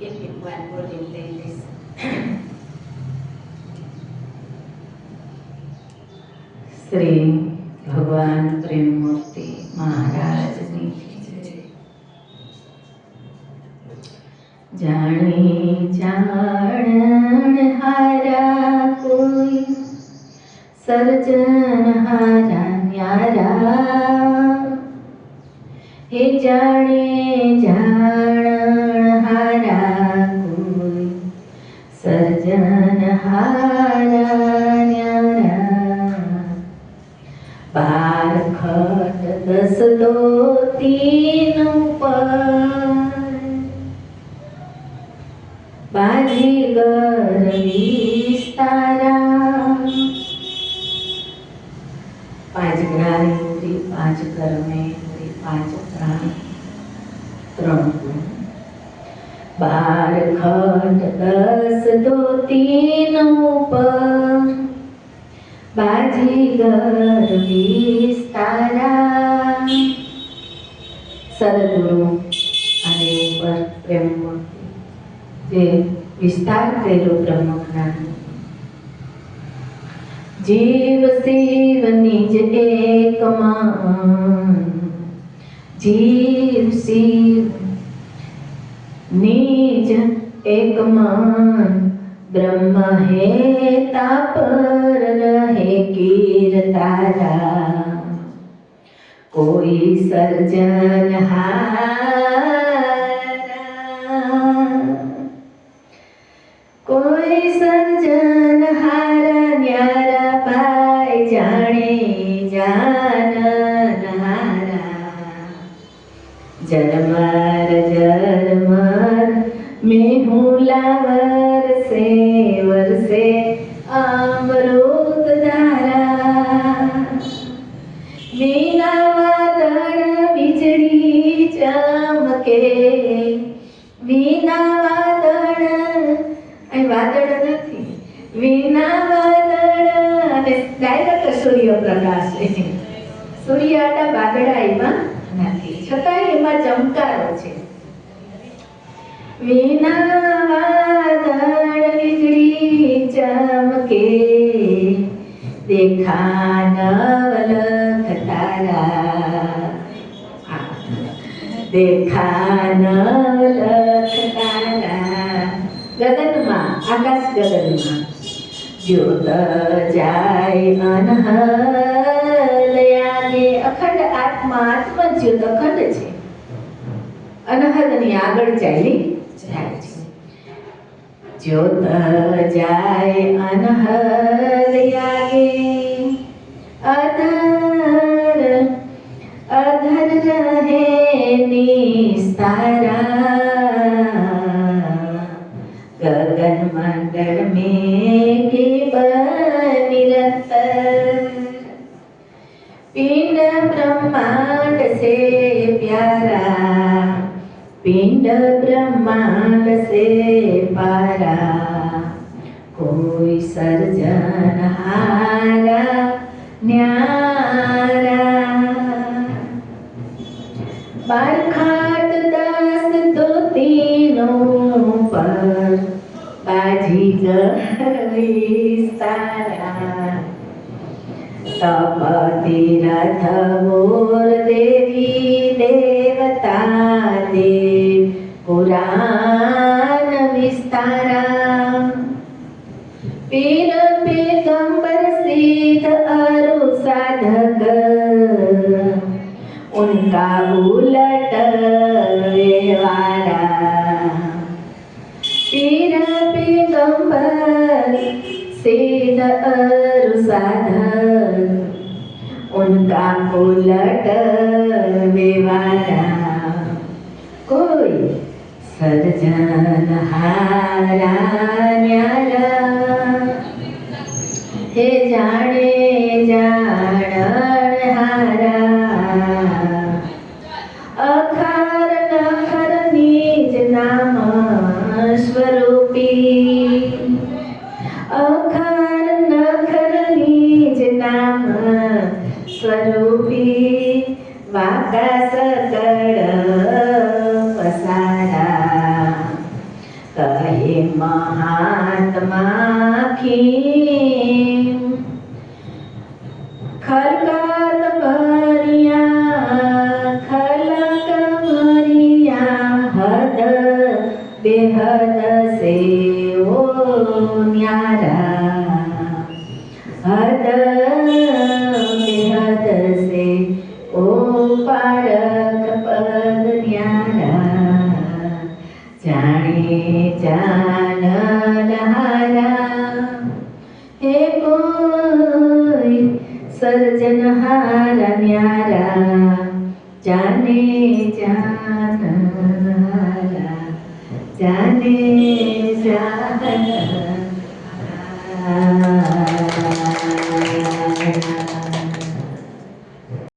if it went within dailies. Shri भगवान प्रेम महाराज जी जाने जान हारा कोई सर्जन हारा न्यारा हे जाने जान बारखट दसलो तीन बाजी गरवीस तारा पाच ग्राही पाच कर्मे पाच प्राण त्रण બાર ખટ દસ દો તીન ઉપર બાજીગર વિસ્તારા સદગુરુ અને ઉપર પ્રેમ મૂર્તિ જે વિસ્તાર કર્યો બ્રહ્મ જ્ઞાન જીવ શિવ નિજ એકમાં જીવ શિવ नीच एक मान ब्रह्म है तापर रहे कीर तारा। कोई सर्जन हारा। कोई सर्जन મેહુલા વરસે વરસે અમૃત ધારા મીના વાદળ વીજળી ચમકે વિના વાદળ અહીં વાદળ નથી વિના વાદળ અને ડાયરેક્ટ સૂર્યપ્રકાશ સૂર્ય આડા વાદળા એમાં નથી છતાંય એમાં ચમકારો છે. વીના વાદળ વીજળી ચમકે દેખા નવલખ તારા. દેખા નવલખ તારા ગગનમાં આકાશ ગગનમાં જ્યોત જાય અનહલયાગે અખંડ આત્મા આત્મ જ્યોત અખંડ છે। અનહદની આગળ ચાલી ज्योत जाए आगे अधर अधर रहे निस्तारा, गगन मंडल में के निरंतर पिंड ब्रह्मांड से प्यारा पिंड ब्रह्मांड से पारा। कोई सर्जन हारा न्यारा। बारखाट दस दो तीनों पर बाजीगर विस्तारा तपति रथ मोर देवी देवता देव पुराण विस्तारा पीर पैगंबर सिद्ध अरु साधक उनका उलट व्यवहारा पीर पैगंबर सिद्ध अरु साधक उनका उलट व्यवहारा कोई सज जाने जाणे जनहारा अखारीज नाम स्वरूपी अखार नीज नाम स्वरूपी बाता सकल पसारा। महात्मा की खलकत भरिया खलक भरिया हद बेहद से ओ न्यारा। हद जाने जानहारा हे कोई सर्जनहारा न्यारा जाने जानहारा जाने जानहारा